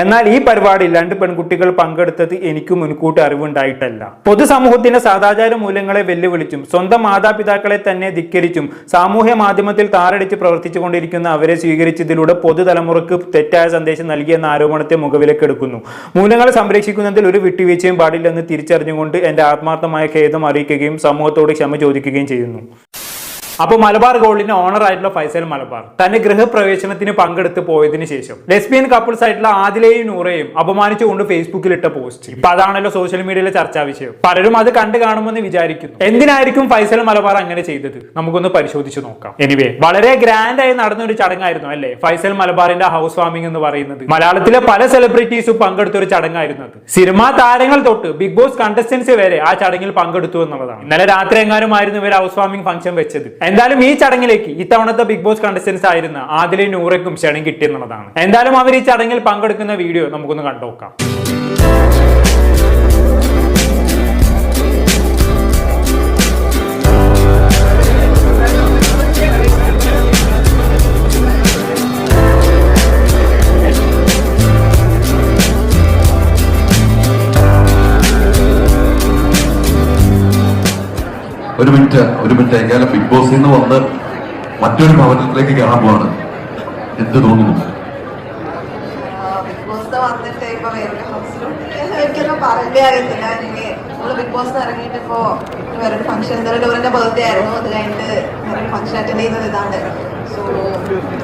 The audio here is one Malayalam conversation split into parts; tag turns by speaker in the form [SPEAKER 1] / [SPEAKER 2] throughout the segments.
[SPEAKER 1] എന്നാൽ ഈ പരിപാടിയിൽ രണ്ട് പെൺകുട്ടികൾ പങ്കെടുത്തത് എനിക്ക് മുൻകൂട്ടി അറിവുണ്ടായിട്ടല്ല. പൊതുസമൂഹത്തിന്റെ സദാചാര മൂല്യങ്ങളെ വെല്ലുവിളിച്ചും സ്വന്തം മാതാപിതാക്കളെ തന്നെ ധിക്കരിച്ചും സാമൂഹ്യ മാധ്യമത്തിൽ താറടിച്ച് പ്രവർത്തിച്ചുകൊണ്ടിരിക്കുന്ന അവരെ സ്വീകരിച്ചതിലൂടെ പൊതുതലമുറക്ക് തെറ്റായ സന്ദേശം നൽകിയെന്ന ആരോപണത്തെ മുഖവിലക്കെടുക്കുന്നു മൂല്യങ്ങളെ സംരക്ഷിക്കുന്നതിൽ ഒരു വിട്ടുവീഴ്ചയും പാടില്ലെന്ന് തിരിച്ചറിഞ്ഞുകൊണ്ട് എന്റെ ആത്മാർത്ഥമായ ഖേദം അറിയിക്കുകയും സമൂഹത്തോട് ക്ഷമ ചോദിക്കുകയും ചെയ്യുന്നു. അപ്പോൾ മലബാർ ഗോൾഡിന്റെ ഓണർ ആയിട്ടുള്ള ഫൈസൽ മലബാർ തന്റെ ഗൃഹപ്രവേശനത്തിന് പങ്കെടുത്ത് പോയതിനു ശേഷം ലെസ്ബിയൻ കപ്പിൾസ് ആയിട്ടുള്ള ആദിലെയും നൂറയും അപമാനിച്ചുകൊണ്ട് ഫേസ്ബുക്കിൽ ഇട്ട പോസ്റ്റ് ഇപ്പൊ അതാണല്ലോ സോഷ്യൽ മീഡിയയിലെ ചർച്ചാ വിഷയം. പലരും അത് കണ്ടു കാണുമെന്ന് വിചാരിക്കുന്നു. എന്തിനായിരിക്കും ഫൈസൽ മലബാർ അങ്ങനെ ചെയ്തത്? നമുക്കൊന്ന് പരിശോധിച്ചു നോക്കാം. എനിവേ വളരെ ഗ്രാൻഡ് ആയി നടന്ന ഒരു ചടങ്ങായിരുന്നു അല്ലേ? ഫൈസൽ മലബാറിന്റെ ഹൗസ് വാമിംഗ് എന്ന് പറയുന്നത്. മലയാളത്തിലെ പല സെലിബ്രിറ്റീസും പങ്കെടുത്ത ഒരു ചടങ്ങായിരുന്നു അത്. സിനിമാ താരങ്ങൾ തൊട്ട് ബിഗ് ബോസ് കണ്ടസ്റ്റൻസ് വരെ ആ ചടങ്ങിൽ പങ്കെടുത്തു എന്നുള്ളതാണ്. ഇന്നലെ രാത്രി എങ്ങാനും ആയിരുന്നു ഇവർ ഹൗസ് വാമിംഗ് ഫംഗ്ഷൻ വെച്ചത്. എന്തായാലും ഈ ചടങ്ങിലേക്ക് ഇത്തവണത്തെ ബിഗ് ബോസ് കണ്ടസ്റ്റൻസ് ആയിരുന്ന ആദിലെ നൂറയ്ക്കും ക്ഷണം കിട്ടിയെന്നുള്ളതാണ്. എന്തായാലും അവർ ഈ ചടങ്ങിൽ പങ്കെടുക്കുന്ന വീഡിയോ നമുക്കൊന്ന് കണ്ടുനോക്കാം
[SPEAKER 2] ഒരു മിനിറ്റ് ഒരു മിനിറ്റ്. എങ്കിലും ബിഗ് ബോസിൽ നിന്ന് വന്ന് മറ്റൊരു ഭവനത്തിലേക്ക് കയറാൻ പോവാണ്. എന്ത് തോന്നുന്നു?
[SPEAKER 3] ബിഗ് ബോസ് വന്നിട്ട് ഇപ്പൊ വേറൊരു ഹൗസിലോട്ട് എനിക്കൊന്നും പറയണ്ടേ അറിയത്തില്ല. നമ്മൾ ബിഗ് ബോസ് ഇറങ്ങിയിട്ട് ഇപ്പോ വേറൊരു ഫംഗ്ഷൻ എന്തായാലും ഡോറിന്റെ ബർത്ത്ഡേ ആയിരുന്നു. അത് കഴിഞ്ഞിട്ട് വേറൊരു ഫംഗ്ഷൻ അറ്റൻഡ് ചെയ്യുന്നത് ഇതാണ്. സോ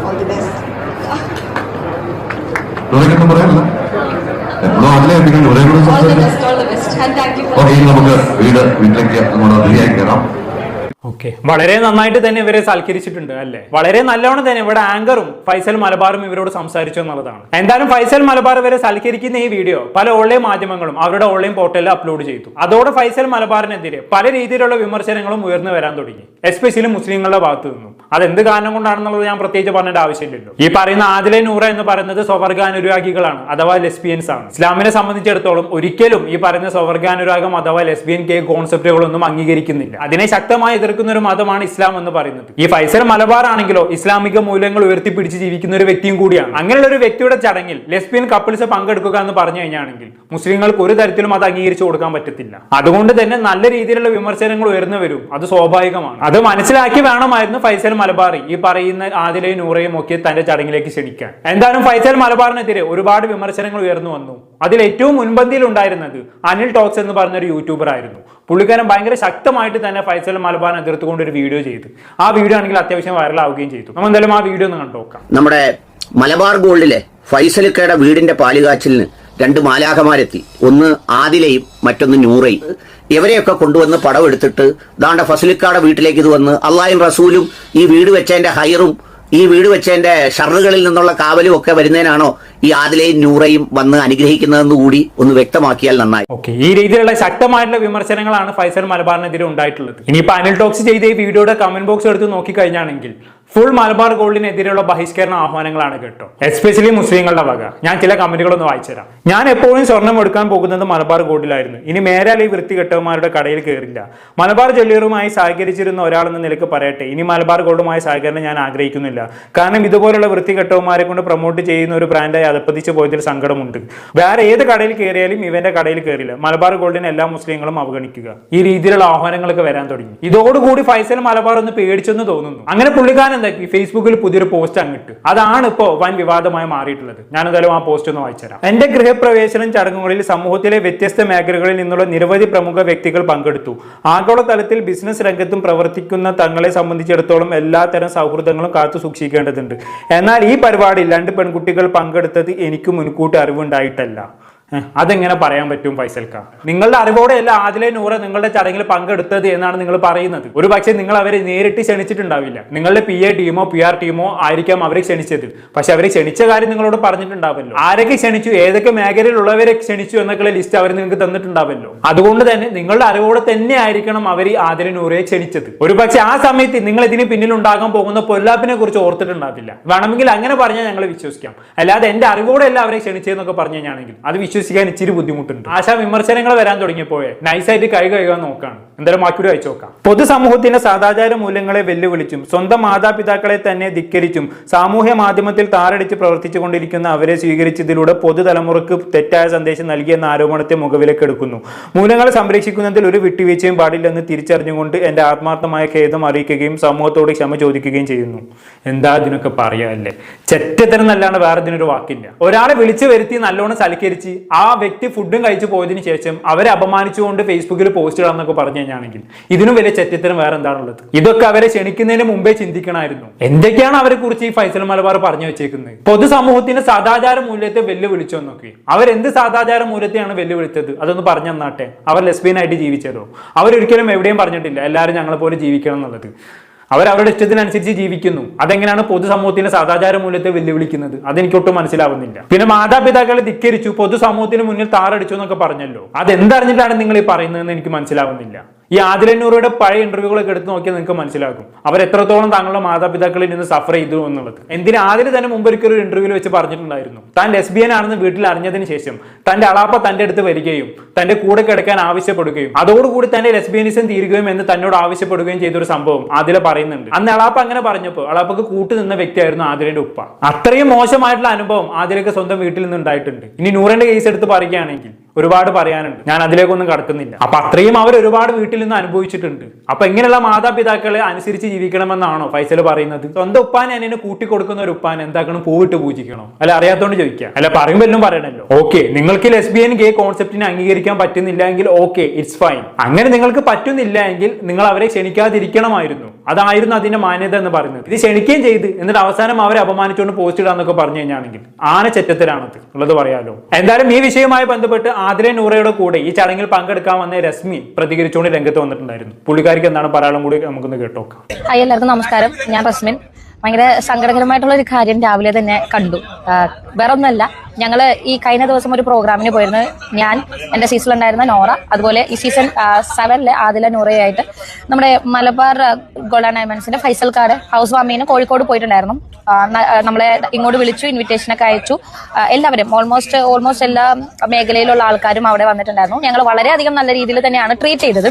[SPEAKER 3] ഓൾ ദി ബെസ്റ്റ്
[SPEAKER 2] പറയാനില്ല. എപ്പോഴും അതിലെ എന്തെങ്കിലും ഒരേ കൂടെ സംസാരിക്കാം? ഓക്കെ ഇനി നമുക്ക് വീട് വീട്ടിലേക്ക് നമ്മുടെ അതിഥിയായി കയറാം.
[SPEAKER 1] ഓക്കെ. വളരെ നന്നായിട്ട് തന്നെ ഇവരെ സൽക്കരിച്ചിട്ടുണ്ട് അല്ലേ? വളരെ നല്ലോണം തന്നെ ഇവിടെ ആങ്കറും ഫൈസൽ മലബാറും ഇവരോട് സംസാരിച്ചു എന്നുള്ളതാണ്. എന്തായാലും ഫൈസൽ മലബാർ ഇവരെ സൽക്കരിക്കുന്ന ഈ വീഡിയോ പല ഓൺലൈൻ മാധ്യമങ്ങളും അവരുടെ ഓൺലൈൻ പോർട്ടലിൽ അപ്ലോഡ് ചെയ്തു. അതോടെ ഫൈസൽ മലബാറിനെതിരെ പല രീതിയിലുള്ള വിമർശനങ്ങളും ഉയർന്നു വരാൻ തുടങ്ങി. എസ്പെഷ്യലി മുസ്ലിങ്ങളുടെ ഭാഗത്തു നിന്നും. അതെന്ത് കാരണം കൊണ്ടാണെന്നുള്ളത് ഞാൻ പ്രത്യേകിച്ച് പറഞ്ഞേണ്ട ആവശ്യമില്ലല്ലോ. ഈ പറയുന്ന ആദിലെ നൂറ എന്ന് പറയുന്നത് സ്വവർഗാനുരാഗികളാണ് അഥവാ ലെസ്ബിയൻസ് ആണ്. ഇസ്ലാമിനെ സംബന്ധിച്ചിടത്തോളം ഒരിക്കലും ഈ പറയുന്ന സ്വവർഗാനുരാഗം അഥവാ ലെസ്ബിയൻ കേ കോൺസെപ്റ്റുകളൊന്നും അംഗീകരിക്കുന്നില്ല. അതിനെ ശക്തമായി എതിർക്കുന്ന ഒരു മതമാണ് ഇസ്ലാം എന്ന് പറയുന്നത്. ഈ ഫൈസൽ മലബാർ ആണെങ്കിലോ ഇസ്ലാമിക മൂല്യങ്ങൾ ഉയർത്തിപ്പിടിച്ച് ജീവിക്കുന്ന ഒരു വ്യക്തിയും കൂടിയാണ്. അങ്ങനെയുള്ള ഒരു വ്യക്തിയുടെ ചടങ്ങിൽ ലെസ്ബിയൻ കപ്പിൾസ് പങ്കെടുക്കുക എന്ന് പറഞ്ഞു കഴിഞ്ഞാണെങ്കിൽ മുസ്ലിങ്ങൾക്ക് ഒരു തരത്തിലും അത് അംഗീകരിച്ചു കൊടുക്കാൻ പറ്റത്തില്ല. അതുകൊണ്ട് തന്നെ നല്ല രീതിയിലുള്ള വിമർശനങ്ങൾ ഉയർന്നു വരും അത് സ്വാഭാവികമാണ്. അത് മനസ്സിലാക്കി വേണമായിരുന്നു ഫൈസൽ മലബാറി ഈ പറയുന്ന ആദിലയും നൂറയും ഒക്കെ തന്റെ ചടങ്ങിലേക്ക് ക്ഷണിക്കാൻ. എന്തായാലും ഫൈസൽ മലബാറിനെതിരെ ഒരുപാട് വിമർശനങ്ങൾ ഉയർന്നു വന്നു. അതിൽ ഏറ്റവും മുൻപന്തിയിൽ ഉണ്ടായിരുന്നത് അനിൽ ടോക്സ് എന്ന് പറഞ്ഞ ഒരു യൂട്യൂബർ ആയിരുന്നു. പുള്ളിക്കാരൻ ഭയങ്കര ശക്തമായിട്ട് തന്നെ ഫൈസൽ മലബാറിനെ എതിർത്തുകൊണ്ട് ഒരു വീഡിയോ ചെയ്തു. ആ വീഡിയോ ആണെങ്കിൽ അത്യാവശ്യം വൈറലാവുകയും ചെയ്തു. നമ്മൾ എന്തായാലും ആ വീഡിയോ ഒന്ന് കണ്ടു നോക്കാം.
[SPEAKER 4] നമ്മുടെ മലബാർ ഗോൾഡിലെ ഫൈസലിക്കയുടെ വീടിന്റെ പാലുകാച്ചിലിന് രണ്ട് മാലാഖമാരെത്തി. ഒന്ന് ആദിലയും മറ്റൊന്ന് നൂറയും. ഇവരെയൊക്കെ കൊണ്ടുവന്ന് പടം എടുത്തിട്ട് ദാണ്ട ഫസലിക്കാടെ വീട്ടിലേക്ക് ഇത് വന്ന് അള്ളായും റസൂലും ഈ വീട് വെച്ചതിന്റെ ഹൈറും ഈ വീട് വെച്ചതിന്റെ ഷറുകളിൽ നിന്നുള്ള കാവലും ഒക്കെ വരുന്നതിനാണോ ഈ ആദിലയും നൂറയും വന്ന് അനുഗ്രഹിക്കുന്നതെന്ന് കൂടി ഒന്ന് വ്യക്തമാക്കിയാൽ നന്നായി.
[SPEAKER 1] ഓക്കെ ഈ രീതിയിലുള്ള ശക്തമായിട്ടുള്ള വിമർശനങ്ങളാണ് ഫൈസൽ മലബാറിനെതിരെ ഉണ്ടായിട്ടുള്ളത്. ഇനിയിപ്പോൾ അനിൽ ടോക്സ് ചെയ്ത ഈ വീഡിയോയുടെ കമന്റ് ബോക്സ് എടുത്ത് നോക്കിക്കഴിഞ്ഞാണെങ്കിൽ ഫുൾ മലബാർ ഗോൾഡിനെതിരെയുള്ള ബഹിഷ്കരണ ആഹ്വാനങ്ങളാണ് കേട്ടോ. എസ്പെഷ്യലി മുസ്ലിങ്ങളുടെ വക. ഞാൻ ചില കമന്റുകളൊന്ന് വായിച്ചുതരാം. ഞാൻ എപ്പോഴും സ്വർണം എടുക്കാൻ പോകുന്നത് മലബാർ ഗോൾഡിലായിരുന്നു ഇനി മേരാൽ ഈ വൃത്തികെട്ടവന്മാരുടെ കടയിൽ കയറില്ല. മലബാർ ജ്വല്ലറുമായി സഹകരിച്ചിരുന്ന ഒരാളെന്ന നിലയ്ക്ക് പറയട്ടെ. ഇനി മലബാർ ഗോൾഡുമായി സഹകരണം ഞാൻ ആഗ്രഹിക്കുന്നില്ല. കാരണം ഇതുപോലുള്ള വൃത്തികെട്ടവന്മാരെ കൊണ്ട് പ്രൊമോട്ട് ചെയ്യുന്ന ഒരു ബ്രാൻഡായി അതപ്പതിച്ച് പോയതിൽ സങ്കടമുണ്ട്. വേറെ ഏത് കടയിൽ കയറിയാലും ഇവന്റെ കടയിൽ കയറില്ല. മലബാർ ഗോൾഡിനെ എല്ലാ മുസ്ലിങ്ങളും അവഗണിക്കുക. ഈ രീതിയിലുള്ള ആഹ്വാനങ്ങളൊക്കെ വരാൻ തുടങ്ങി. ഇതോടുകൂടി ഫൈസൽ മലബാർ ഒന്ന് പേടിച്ചെന്ന് തോന്നുന്നു. അങ്ങനെ പുള്ളിക്കാരൻ എന്താക്കി ഫേസ്ബുക്കിൽ പുതിയൊരു പോസ്റ്റ് അങ്ങിട്ട് അതാണ് ഇപ്പോ വൻ വിവാദമായി മാറിയിട്ടുള്ളത്. ഞാൻ എന്തായാലും ആ പോസ്റ്റ് ഒന്ന് വായിച്ചുതരാം. എന്റെ ഗൃഹപ്രവേശനം ചടങ്ങുകളിൽ സമൂഹത്തിലെ വ്യത്യസ്ത മേഖലകളിൽ നിന്നുള്ള നിരവധി പ്രമുഖ വ്യക്തികൾ പങ്കെടുത്തു. ആഗോളതലത്തിൽ ബിസിനസ് രംഗത്തും പ്രവർത്തിക്കുന്ന തങ്ങളെ സംബന്ധിച്ചിടത്തോളം എല്ലാത്തരം സൗഹൃദങ്ങളും കാത്തു സൂക്ഷിക്കേണ്ടതുണ്ട്. എന്നാൽ ഈ പരിപാടിയിൽ രണ്ട് പെൺകുട്ടികൾ പങ്കെടുത്തത് എനിക്ക് മുൻകൂട്ടി അറിവുണ്ടായിട്ടല്ല. അതെങ്ങനെ പറയാൻ പറ്റും ഫൈസൽക്ക? നിങ്ങളുടെ അറിവോടെയല്ല ആദിലെ നൂറ് നിങ്ങളുടെ ചടങ്ങിൽ പങ്കെടുത്തത് എന്നാണ് നിങ്ങൾ പറയുന്നത്. ഒരു പക്ഷേ നിങ്ങൾ അവരെ നേരിട്ട് ക്ഷണിച്ചിട്ടുണ്ടാവില്ല. നിങ്ങളുടെ പി എ ടീമോ പി ആർ ടീമോ ആയിരിക്കാം അവരെ ക്ഷണിച്ചത്. പക്ഷെ അവരെ ക്ഷണിച്ച കാര്യം നിങ്ങളോട് പറഞ്ഞിട്ടുണ്ടാവല്ലോ. ആരൊക്കെ ക്ഷണിച്ചു ഏതൊക്കെ മേഖലയിലുള്ളവരെ ക്ഷണിച്ചു എന്നൊക്കെ ലിസ്റ്റ് അവർ നിങ്ങൾക്ക് തന്നിട്ടുണ്ടാവല്ലോ. അതുകൊണ്ട് തന്നെ നിങ്ങളുടെ അറിവോടെ തന്നെ ആയിരിക്കണം അവർ ആദിലെ നൂറെ ക്ഷണിച്ചത്. ഒരു പക്ഷേ ആ സമയത്ത് നിങ്ങൾ ഇതിന് പിന്നിൽ ഉണ്ടാകാൻ പോകുന്ന പൊല്ലാപ്പിനെ കുറിച്ച് ഓർത്തിട്ടുണ്ടാവില്ല. വേണമെങ്കിൽ അങ്ങനെ പറഞ്ഞാൽ ഞങ്ങൾ വിശ്വസിക്കാം. അല്ലാതെ എന്റെ അറിവോടെ അല്ല അവരെ ക്ഷണിച്ചതെന്നൊക്കെ പറഞ്ഞു കഴിഞ്ഞാണെങ്കിൽ അത് വിശ്വസിക്കാൻ വിശ്വസിക്കാൻ ഇച്ചിരി ബുദ്ധിമുട്ടുണ്ട്. ആശാ വിമർശനങ്ങൾ വരാൻ തുടങ്ങിയപ്പോഴേ നൈസായിട്ട് കൈ കഴുകാൻ നോക്കാണ്. എന്തായാലും ബാക്കിയുടെ അയച്ചു നോക്കാം. പൊതുസമൂഹത്തിന്റെ സദാചാര മൂല്യങ്ങളെ വെല്ലുവിളിച്ചും സ്വന്തം മാതാപിതാക്കളെ തന്നെ ധിക്കരിച്ചും സാമൂഹ്യ മാധ്യമത്തിൽ താറടിച്ച് പ്രവർത്തിച്ചുകൊണ്ടിരിക്കുന്ന അവരെ സ്വീകരിച്ചതിലൂടെ പൊതുതലമുറക്ക് തെറ്റായ സന്ദേശം നൽകിയെന്ന ആരോപണത്തെ മുഖവിലക്കെടുക്കുന്നു മൂല്യങ്ങളെ സംരക്ഷിക്കുന്നതിൽ ഒരു വിട്ടുവീഴ്ചയും പാടില്ലെന്ന് തിരിച്ചറിഞ്ഞുകൊണ്ട് എന്റെ ആത്മാർത്ഥമായ ഖേദം അറിയിക്കുകയും സമൂഹത്തോട് ക്ഷമ ചോദിക്കുകയും ചെയ്യുന്നു. എന്താ ഇതിനൊക്കെ പറയാല്ലേ ചെറ്റത്തരം നല്ലാണ്ട് വേറെ ഇതിനൊരു വാക്കില്ല. ഒരാളെ വിളിച്ചു വരുത്തി നല്ലോണം സൽക്കരിച്ച് ആ വ്യക്തി ഫുഡും കഴിച്ചു പോയതിനു ശേഷം അവരെ അപമാനിച്ചുകൊണ്ട് ഫേസ്ബുക്കിൽ പോസ്റ്റ് ഇടാന്നൊക്കെ പറഞ്ഞു കഴിഞ്ഞാണെങ്കിൽ ഇതിനും വലിയ ചെറ്റത്തരം വേറെ എന്താണുള്ളത്? ഇതൊക്കെ അവരെ ക്ഷണിക്കുന്നതിന് മുമ്പേ ചിന്തിക്കണമായിരുന്നു. എന്തൊക്കെയാണ് അവരെ കുറിച്ച് ഈ ഫൈസൽ മലബാർ പറഞ്ഞു വെച്ചേക്കുന്നത്? പൊതുസമൂഹത്തിന്റെ സദാചാര മൂല്യത്തെ വെല്ലുവിളിച്ചോ എന്നൊക്കെ. അവരെന്ത് സദാചാര മൂല്യത്തെയാണ് വെല്ലുവിളിച്ചത്? അതൊന്ന് പറഞ്ഞു തന്നാട്ടെ. അവർ ലെസ്ബിയൻ ആയിട്ട് ജീവിച്ചതോ? അവരൊരിക്കലും എവിടെയും പറഞ്ഞിട്ടില്ല. എല്ലാവരും ഞങ്ങളെ പോലെ ജീവിക്കണം എന്നുള്ളത്. അവർ അവരുടെ ഇഷ്ടത്തിനനുസരിച്ച് ജീവിക്കുന്നു. അതെങ്ങനെയാണ് പൊതുസമൂഹത്തിന്റെ സദാചാര മൂല്യത്തെ വെല്ലുവിളിക്കുന്നത്? അതെനിക്കൊട്ടും മനസ്സിലാവുന്നില്ല. പിന്നെ മാതാപിതാക്കളെ ധിക്കരിച്ചു പൊതുസമൂഹത്തിന് മുന്നിൽ താറടിച്ചു എന്നൊക്കെ പറഞ്ഞല്ലോ. അതെന്തറിഞ്ഞിട്ടാണ് നിങ്ങൾ ഈ പറയുന്നതെന്ന് എനിക്ക് മനസ്സിലാവുന്നില്ല. ഈ ആദിലന്നൂറുടെ പഴയ ഇന്റർവ്യൂകളൊക്കെ എടുത്ത് നോക്കിയാൽ നിങ്ങൾക്ക് മനസ്സിലാകും. അവർ എത്രത്തോളം താങ്കളുടെ മാതാപിതാക്കളിൽ നിന്ന് സഫർ ചെയ്തു എന്നുള്ളത്. എന്തിന് ആദിൽ തന്നെ മുമ്പൊരിക്കൽ ഒരു ഇന്റർവ്യൂവിൽ വെച്ച് പറഞ്ഞിട്ടുണ്ടായിരുന്നു. താൻ ലെസ്ബിയൻ ആണെന്ന് വീട്ടിൽ അറിഞ്ഞതിന് ശേഷം തന്റെ അളാപ്പ തന്റെ അടുത്ത് വരികയും തന്റെ കൂടെ കിടക്കാൻ ആവശ്യപ്പെടുകയും അതോടുകൂടി തന്നെ ലെസ്ബിയനിസം തീരുകയും എന്ന് തന്നോട് ആവശ്യപ്പെടുകയും ചെയ്ത ഒരു സംഭവം ആദില പറയുന്നുണ്ട്. അന്ന് അളാപ്പ അങ്ങനെ പറഞ്ഞപ്പോൾ അളാപ്പക്ക് കൂട്ടു നിന്ന വ്യക്തിയായിരുന്നു ആദിലയുടെ ഉപ്പ. അത്രയും മോശമായിട്ടുള്ള അനുഭവം ആദിലക്ക് സ്വന്തം വീട്ടിൽ നിന്ന് ഉണ്ടായിട്ടുണ്ട്. ഇനി നൂറിന്റെ കേസ് എടുത്ത് പറയുകയാണെങ്കിൽ ഒരുപാട് പറയാനുണ്ട്. ഞാൻ അതിലേക്കൊന്നും കടക്കുന്നില്ല. അപ്പൊ അത്രയും അവർ ഒരുപാട് വീട്ടിൽ നിന്ന് അനുഭവിച്ചിട്ടുണ്ട്. അപ്പൊ എങ്ങനെയുള്ള മാതാപിതാക്കളെ അനുസരിച്ച് ജീവിക്കണമെന്നാണോ ഫൈസൽ പറയുന്നത്? സ്വന്തം ഉപ്പാൻ എന്നെ കൂട്ടി കൊടുക്കുന്ന ഒരു ഉപ്പാൻ എന്താക്കണം? പൂവിട്ട് പൂജിക്കണം? അല്ല അറിയാത്തോണ്ട് ചോദിക്കാം. അല്ല പറയുമ്പോൾ പറയണല്ലോ. ഓക്കെ നിങ്ങൾക്ക് ലെസ്ബിയൻ ഗേ കോൺസെപ്റ്റിനെ അംഗീകരിക്കാൻ പറ്റുന്നില്ല എങ്കിൽ ഓക്കെ ഇറ്റ്സ് ഫൈൻ അങ്ങനെ നിങ്ങൾക്ക് പറ്റുന്നില്ല എങ്കിൽ നിങ്ങൾ അവരെ ക്ഷണിക്കാതിരിക്കണമായിരുന്നു. അതായിരുന്നു അതിന്റെ മാന്യത എന്ന് പറയുന്നത്. ഇത് ക്ഷണിക്കുകയും ചെയ്ത് എന്നിട്ട് അവസാനം അവരെ അപമാനിച്ചുകൊണ്ട് പോസ്റ്റ് ഇടാന്നൊക്കെ പറഞ്ഞു കഴിഞ്ഞാണെങ്കിൽ ആന ചെറ്റത്തിലാണത്. ഉള്ളത് പറയാലോ. എന്തായാലും ഈ വിഷയവുമായി ബന്ധപ്പെട്ട് ആതിര നൂറയുടെ കൂടെ ഈ ചടങ്ങിൽ പങ്കെടുക്കാൻ വന്ന രശ്മി പ്രതികരിച്ചുകൊണ്ട് രംഗത്ത് വന്നിട്ടുണ്ടായിരുന്നു. പുള്ളിക്കാരിക്ക് എന്താണ് പറയാനും കൂടി നമുക്കൊന്ന് കേട്ടോക്കാം.
[SPEAKER 5] എല്ലാവർക്കും നമസ്കാരം. ഞാൻ റസ്മിൻ. ഭയങ്കര സങ്കടകരമായിട്ടുള്ള ഒരു കാര്യം രാവിലെ തന്നെ കണ്ടു. ആഹ് വേറെ ഒന്നല്ല ഞങ്ങൾ ഈ കഴിഞ്ഞ ദിവസം ഒരു പ്രോഗ്രാമിന് പോയിരുന്നു. ഞാൻ എന്റെ സീസണിലുണ്ടായിരുന്ന നോറ അതുപോലെ ഈ സീസൺ സെവനിലെ ആദില നോറയായിട്ട് നമ്മുടെ മലബാർ ഗോൾഡ് ഡയമണ്ട്സിന്റെ ഫൈസൽ കാർഡ് ഹൗസ് വാമീന് കോഴിക്കോട് പോയിട്ടുണ്ടായിരുന്നു. നമ്മളെ ഇങ്ങോട്ട് വിളിച്ചു ഇൻവിറ്റേഷനൊക്കെ അയച്ചു. എല്ലാവരും ഓൾമോസ്റ്റ് ഓൾമോസ്റ്റ് എല്ലാ മേഖലയിലുള്ള ആൾക്കാരും അവിടെ വന്നിട്ടുണ്ടായിരുന്നു. ഞങ്ങൾ വളരെയധികം നല്ല രീതിയിൽ തന്നെയാണ് ട്രീറ്റ് ചെയ്തത്.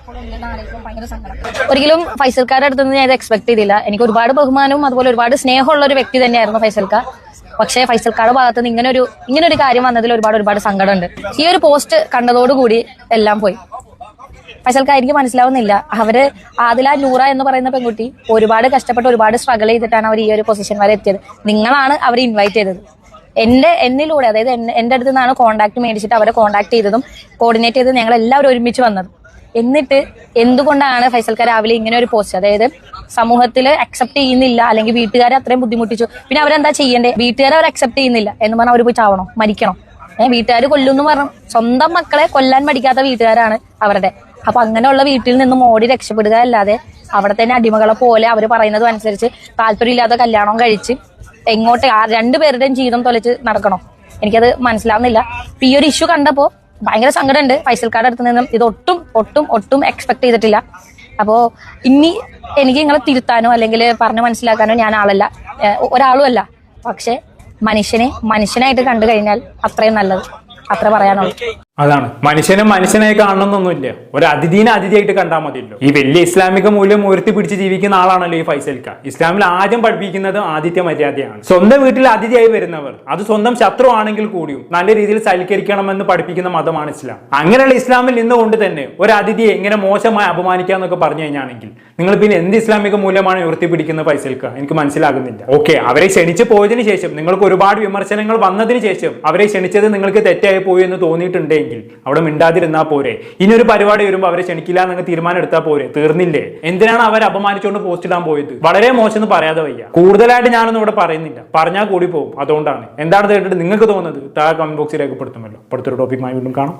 [SPEAKER 5] ഒരിക്കലും ഫൈസൽക്കാരുടെ അടുത്ത് നിന്ന് ഞാൻ ഇത് എക്സ്പെക്ട് ചെയ്തില്ല. എനിക്ക് ഒരുപാട് ബഹുമാനവും അതുപോലെ ഒരുപാട് സ്നേഹമുള്ള ഒരു വ്യക്തി തന്നെയായിരുന്നു ഫൈസൽക്ക. പക്ഷേ ഫൈസൽക്കാരുടെ ഭാഗത്ത് നിന്ന് ഇങ്ങനെ ഒരു ഇങ്ങനെ ഒരു കാര്യം വന്നതിൽ ഒരുപാട് ഒരുപാട് സങ്കടമുണ്ട്. ഈ ഒരു പോസ്റ്റ് കണ്ടതോടുകൂടി എല്ലാം പോയി. ഫൈസൽക്ക എനിക്ക് മനസ്സിലാവുന്നില്ല. അവർ ആദില നൂറ എന്ന് പറയുന്ന പെൺകുട്ടി ഒരുപാട് കഷ്ടപ്പെട്ട് ഒരുപാട് സ്ട്രഗിൾ ചെയ്തിട്ടാണ് അവർ ഈ ഒരു പൊസിഷൻ വരെ എത്തിയത്. നിങ്ങളാണ് അവർ ഇൻവൈറ്റ് ചെയ്തത്. എന്റെ എന്നിലൂടെ അതായത് എന്റെ അടുത്ത് നിന്നാണ് കോൺടാക്ട് മേടിച്ചിട്ട് അവരെ കോൺടാക്ട് ചെയ്തതും കോർഡിനേറ്റ് ചെയ്തതും ഞങ്ങൾ എല്ലാവരും ഒരുമിച്ച് വന്നത്. എന്നിട്ട് എന്തുകൊണ്ടാണ് ഫൈസൽക്കാർ രാവിലെ ഇങ്ങനെ ഒരു പോസ്റ്റ് അതായത് സമൂഹത്തിൽ അക്സെപ്റ്റ് ചെയ്യുന്നില്ല അല്ലെങ്കിൽ വീട്ടുകാരെ അത്രയും ബുദ്ധിമുട്ടിച്ചു. പിന്നെ അവരെന്താ ചെയ്യണ്ടേ? വീട്ടുകാരെ അവർ അക്സെപ്റ്റ് ചെയ്യുന്നില്ല എന്ന് പറഞ്ഞാൽ അവർ പോയി ചാവണോ? മരിക്കണോ? ഏഹ് വീട്ടുകാർ കൊല്ലുന്നു പറഞ്ഞു. സ്വന്തം മക്കളെ കൊല്ലാൻ മടിക്കാത്ത വീട്ടുകാരാണ് അവരുടെ. അപ്പൊ അങ്ങനെയുള്ള വീട്ടിൽ നിന്ന് ഓടി രക്ഷപ്പെടുക അല്ലാതെ അവിടെ തന്നെ അടിമകളെ പോലെ അവർ പറയുന്നതും അനുസരിച്ച് താല്പര്യമില്ലാത്ത കല്യാണം കഴിച്ച് എങ്ങോട്ട് ആ രണ്ടുപേരുടെയും ജീവിതം തൊലച്ച് നടക്കണോ? എനിക്കത് മനസ്സിലാവുന്നില്ല. ഈ ഒരു ഇഷ്യൂ കണ്ടപ്പോ ഭയങ്കര സങ്കടമുണ്ട്. ഫൈസൽക്കാരുടെ അടുത്ത് നിന്നും ഇത് ഒട്ടും ഒട്ടും ഒട്ടും എക്സ്പെക്ട് ചെയ്തിട്ടില്ല. അപ്പോ ഇനി എനിക്ക് നിങ്ങളെ തിരുത്താനോ അല്ലെങ്കിൽ പറഞ്ഞു മനസ്സിലാക്കാനോ ഞാൻ ആളല്ല. ഒരാളും അല്ല. പക്ഷെ മനുഷ്യനെ മനുഷ്യനായിട്ട് കണ്ടു കഴിഞ്ഞാൽ അത്രയും നല്ലത്. അത്ര പറയാനുള്ളൂ.
[SPEAKER 1] അതാണ്. മനുഷ്യനെ മനുഷ്യനായി കാണണമെന്നൊന്നുമില്ല. ഒരു അതിഥീനെ അതിഥിയായിട്ട് കണ്ടാൽ മതിയല്ലോ. ഈ വലിയ ഇസ്ലാമിക മൂല്യം ഉയർത്തി പിടിച്ച് ജീവിക്കുന്ന ആളാണല്ലോ ഈ ഫൈസൽക്ക. ഇസ്ലാമിൽ ആദ്യം പഠിപ്പിക്കുന്നത് ആദിത്യ മര്യാദയാണ്. സ്വന്തം വീട്ടിൽ അതിഥിയായി വരുന്നവർ. അത് സ്വന്തം ശത്രു ആണെങ്കിൽ കൂടിയും നല്ല രീതിയിൽ സൽക്കരിക്കണമെന്ന് പഠിപ്പിക്കുന്ന മതമാണ് ഇസ്ലാം. അങ്ങനെയുള്ള ഇസ്ലാമിൽ നിന്നുകൊണ്ട് തന്നെ ഒരു അതിഥിയെ എങ്ങനെ മോശമായി അപമാനിക്കുക എന്നൊക്കെ പറഞ്ഞു കഴിഞ്ഞാണെങ്കിൽ നിങ്ങൾ പിന്നെ എന്ത് ഇസ്ലാമിക മൂല്യമാണ് ഉയർത്തിപ്പിടിക്കുന്ന ഫൈസൽക്ക? എനിക്ക് മനസ്സിലാകുന്നില്ല. ഓക്കെ അവരെ ക്ഷണിച്ചു പോയതിനു ശേഷം നിങ്ങൾക്ക് ഒരുപാട് വിമർശനങ്ങൾ വന്നതിന് ശേഷം അവരെ ക്ഷണിച്ചത് നിങ്ങൾക്ക് തെറ്റായി പോയി എന്ന് തോന്നിയിട്ടുണ്ടെങ്കിൽ അവിടെ മിണ്ടാതിരുന്നാ പോരെ. ഇനി ഒരു പരിപാടി വരുമ്പോൾ അവരെ ക്ഷണിക്കില്ല എന്നൊക്കെ തീരുമാനം എടുത്താൽ പോരെ. തീർന്നില്ലേ? എന്തിനാണ് അവരെ അപമാനിച്ചുകൊണ്ട് പോസ്റ്റ് ഇടാൻ പോയത്? വളരെ മോശം എന്ന് പറയാതെ വയ്യ. കൂടുതലായിട്ട് ഞാനൊന്നും ഇവിടെ പറയുന്നില്ല. പറഞ്ഞാൽ കൂടി പോകും അതുകൊണ്ടാണ്. എന്താണ് കേട്ടിട്ട് നിങ്ങൾക്ക് തോന്നുന്നത്? താഴെ കമന്റ് ബോക്സിൽ രേഖപ്പെടുത്തുമല്ലോ. അടുത്തൊരു ടോപ്പിക്കുമായി വീണ്ടും കാണാം.